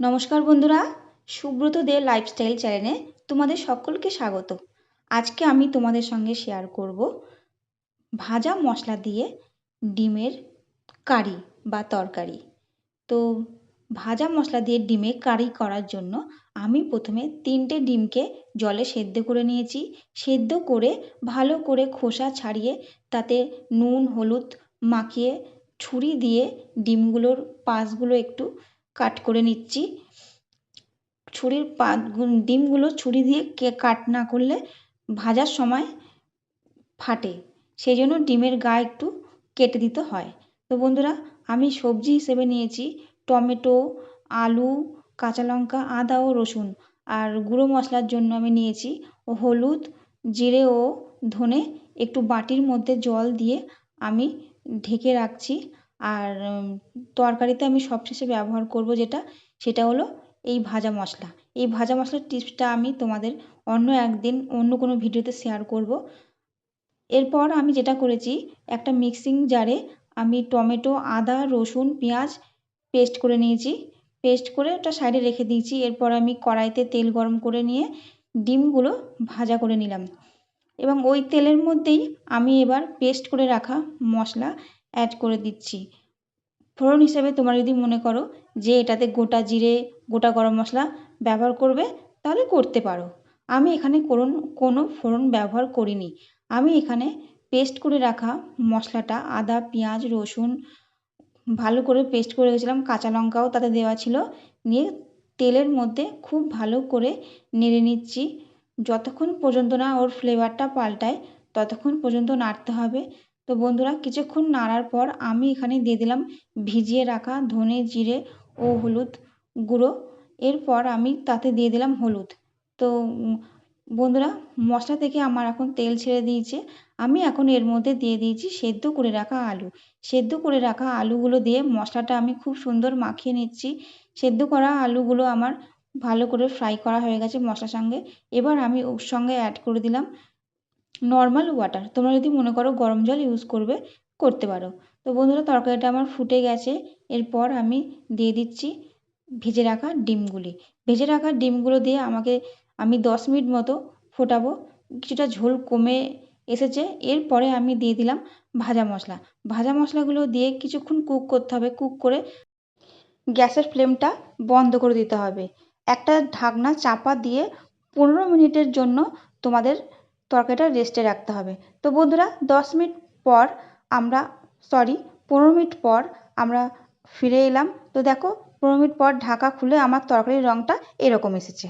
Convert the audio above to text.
নমস্কার বন্ধুরা, সুব্রত দে লাইফস্টাইল চ্যানেলে তোমাদের সকলকে স্বাগত। আজকে আমি তোমাদের সঙ্গে শেয়ার করব ভাজা মশলা দিয়ে ডিমের কারি বা তরকারি। তো ভাজা মশলা দিয়ে ডিমে কারি করার জন্য আমি প্রথমে তিনটে ডিমকে জলে সেদ্ধ করে নিয়েছি। সেদ্ধ করে ভালো করে খোসা ছাড়িয়ে তাতে নুন, হলুদ মাখিয়ে ছুরি দিয়ে ডিমগুলোর পাশগুলো একটু কাট করে নিচ্ছি। ছুরির পা ডিমগুলো ছুরি দিয়ে কে কাট না করলে ভাজার সময় ফাটে। সেই জন্য ডিমের গা একটু কেটে দিতে হয়। তো বন্ধুরা, আমি সবজি হিসেবে নিয়েছি টমেটো, আলু, কাঁচা লঙ্কা, আদা ও রসুন। আর গুঁড়ো মশলার জন্য আমি নিয়েছি হলুদ, জিরে ও ধনে একটু বাটির মধ্যে জল দিয়ে আমি ঢেকে রাখছি। আর তরকারিতে আমি সবশেষে ব্যবহার করব যেটা, সেটা হলো এই ভাজা মশলা। এই ভাজা মশলার টিপসটা আমি তোমাদের অন্য একদিন অন্য কোনো ভিডিওতে শেয়ার করব। এরপর আমি যেটা করেছি, একটা মিক্সিং জারে আমি টমেটো, আদা, রসুন, পেঁয়াজ পেস্ট করে নিয়েছি। পেস্ট করে ওটা সাইডে রেখে দিয়েছি। এরপর আমি কড়াইতে তেল গরম করে নিয়ে ডিমগুলো ভাজা করে নিলাম। এবং ওই তেলের মধ্যেই আমি এবার পেস্ট করে রাখা মশলা অ্যাড করে দিচ্ছি। ফোড়ন হিসেবে তোমরা যদি মনে করো যে এটাতে গোটা জিরে, গোটা গরম মশলা ব্যবহার করবে, তাহলে করতে পারো। আমি এখানে কোন কোনো ফোড়ন ব্যবহার করিনি। আমি এখানে পেস্ট করে রাখা মশলাটা, আদা, পেঁয়াজ, রসুন, ভালো করে পেস্ট করে রেখেছিলাম, কাঁচা লঙ্কাও তাতে দেওয়া ছিল। নিয়ে তেলের মধ্যে খুব ভালো করে নেড়ে নিচ্ছি। যতক্ষণ পর্যন্ত না ওর ফ্লেভারটা পাল্টায়, ততক্ষণ পর্যন্ত নাড়তে হবে। তো বন্ধুরা কিছুক্ষণ নাড়ার পর আমি এখানে দিয়ে দিলাম ভিজিয়ে রাখা ধনে জিরে ও হলুদ গুঁড়ো। এরপর আমি তাতে দিয়ে দিলাম হলুদ। তো বন্ধুরা মশলা থেকে আমার এখন তেল ছেড়ে দিয়েছে। আমি এখন এর মধ্যে দিয়ে দিয়েছি সেদ্ধ করে রাখা আলু। সেদ্ধ করে রাখা আলুগুলো দিয়ে মশলাটা আমি খুব সুন্দর মাখিয়ে নিচ্ছি। সেদ্ধ করা আলুগুলো আমার ভালো করে ফ্রাই করা হয়ে গেছে মশলার সঙ্গে। এবার আমি ওর সঙ্গে অ্যাড করে দিলাম নর্মাল ওয়াটার তোমরা যদি মনে করো গরম জল ইউজ করবে, করতে পারো। তো বন্ধুরা, তরকারিটা আমার ফুটে গেছে। এরপর আমি দিয়ে দিচ্ছি ভেজে রাখা ডিমগুলি। ভেজে রাখা ডিমগুলো দিয়ে আমাকে আমি দশ মিনিট মতো ফোটাবো। কিছুটা ঝোল কমে এসেছে। এরপরে আমি দিয়ে দিলাম ভাজা মশলা। ভাজা মশলাগুলো দিয়ে কিছুক্ষণ কুক করতে হবে। কুক করে গ্যাসের ফ্লেমটা বন্ধ করে দিতে হবে। একটা ঢাকনা চাপা দিয়ে পনেরো মিনিটের জন্য তোমাদের তরকারিটা রেস্টে রাখতে হবে। তো বন্ধুরা, দশ মিনিট পর আমরা সরি পনেরো মিনিট পর আমরা ফিরে এলাম। তো দেখো, পনেরো মিনিট পর ঢাকা খুলে আমার তরকারির রঙটা এরকম এসেছে।